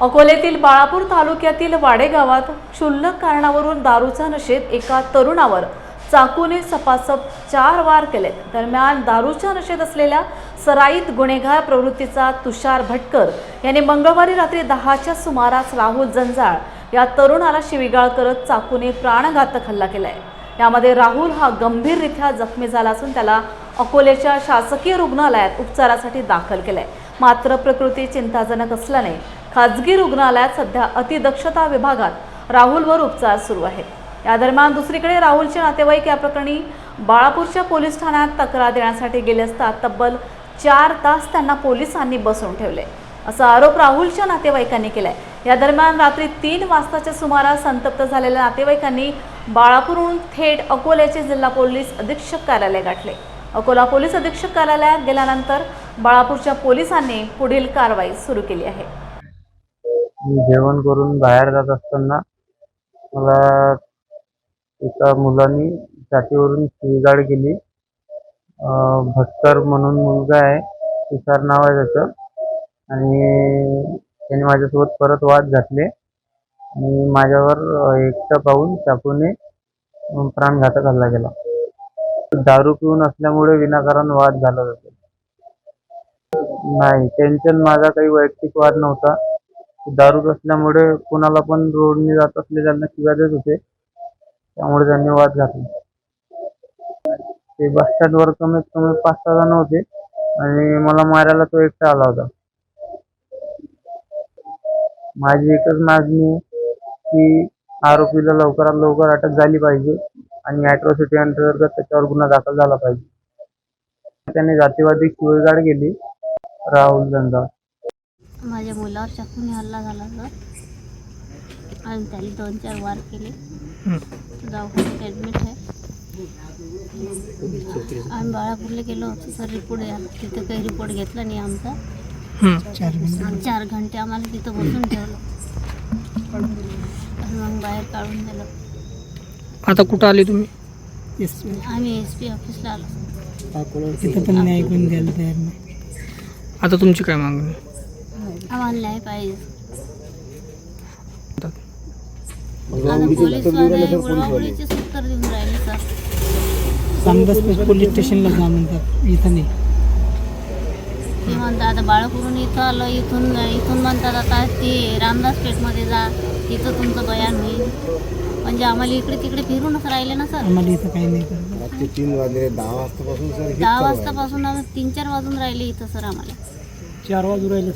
अकोलेतील बाळापूर तालुक्यातील वाडेगावात क्षुल्लक कारणावरून दारूचा नशेत एका तरुणावर. चाकूने सपासप चार वार केले. दरम्यान दारूच्या नशेत असलेल्या सराईत गुन्हेगार प्रवृत्तीचा तुषार भटकर यांनी मंगळवारी रात्री दहाच्या सुमारास राहुल जंजाळ या तरुणाला शिवीगाळ करत चाकूने प्राणघातक हल्ला केलाय. यामध्ये राहुल हा गंभीररित्या जखमी झाला असून त्याला अकोलेच्या शासकीय रुग्णालयात उपचारासाठी दाखल केलंय. मात्र प्रकृती चिंताजनक असल्याने खाजगी रुग्णालयात सध्या अतिदक्षता विभागात राहुलवर उपचार सुरू आहेत या दरम्यान दुसरीकडे राहुलचे नातेवाईक या प्रकरणी बाळापूरच्या पोलीस ठाण्यात तक्रार देण्यासाठी गेले असता तब्बल चार तास त्यांना पोलिसांनी बसवून ठेवले. असा आरोप राहुलच्या नातेवाईकांनी केलाय. या दरम्यान रात्री तीन वाजताच्या सुमारास संतप्त झालेल्या नातेवाईकांनी बाळापूरहून थेट अकोल्याचे जिल्हा पोलीस अधीक्षक कार्यालय गाठले. अकोला पोलीस अधीक्षक कार्यालयात गेल्यानंतर बाळापूरच्या पोलिसांनी पुढील कारवाई सुरू केली आहे. मी जेवण करून बाहेर जात असताना मला एका मुलानी छातीवरून शिवीगाळ केली. अं, भटकर म्हणून मुलगा आहे तुषार नाव आहे त्याचं. आणि त्याने माझ्यासोबत परत वाद घातले. आणि माझ्यावर एकटं पाहून चाकूने प्राणघातक हल्ला केला. दारू पिऊन असल्यामुळे विनाकारण वाद झाला जातो नाही टेन्शन माझा काही वैयक्तिक वाद नव्हता. दारू असल्यामुळे कुणाला पण रोडने जात असले त्यांना शिव्या देत होते. त्यामुळे त्यांनी वाद घातला. ते बस स्टँडवर कमीत कमी पाच सहा जण होते आणि मला मारायला तो एकटा आला होता. माझी एकच मागणी की आरोपीला लवकरात लवकर अटक झाली पाहिजे आणि अॅट्रॉसिटी अंतर्गत त्याच्यावर गुन्हा दाखल झाला पाहिजे. त्याने जातीवादी शिवीगाळ केली. राहुल जंजाळ माझ्या मुलावर चाकूने हल्ला झाला सर आणि त्याने दोन चार वार केले. दवाखान्यात ॲडमिट आहे. आम्ही बाळापूरला गेलो होतो सर रिपोर्ट तिथं काही रिपोर्ट घेतला नाही आमचा. चार घंटे. आम्हाला तिथं बसून ठेवलं. आणि मग बाहेर काढून दिलं. आता कुठं आले तुम्ही? आम्ही एस पी ऑफिसला आलो. तिथं पण न्याय कोण द्यायला तयार नाही. आता तुमची काय मागणी? आम्हाला पाहिजे. उत्तर देऊन राहिले सर. चांगलं पोलीस स्टेशनला जा म्हणतात इथं नाही. ते म्हणतात आता बाळापूरून इथं आलं इथून इथून म्हणतात आता ते रामदास पेठमध्ये जा तिथं तुमचं बयान होईल. म्हणजे आम्हाला इकडे तिकडे फिरूनच राहिले ना सर. आम्हाला इथं काही नाही तीन वाजले दहा वाजतापासून दहा. वाजतापासून आम्ही तीन चार वाजून राहिले इथं सर आम्हाला. चार वाजू राहिले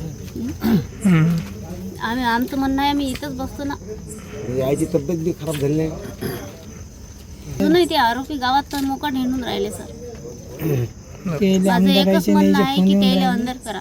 आम्ही आमचं म्हणणं आहे आम्ही इथंच बसतो ना. आईची तब्येत बी खराब झाली नाही. नाही ते आरोपी गावात तर मोकाट हिंडून राहिले सर. माझं एकच म्हणणं नाही आहे की त्याला अंदर करा.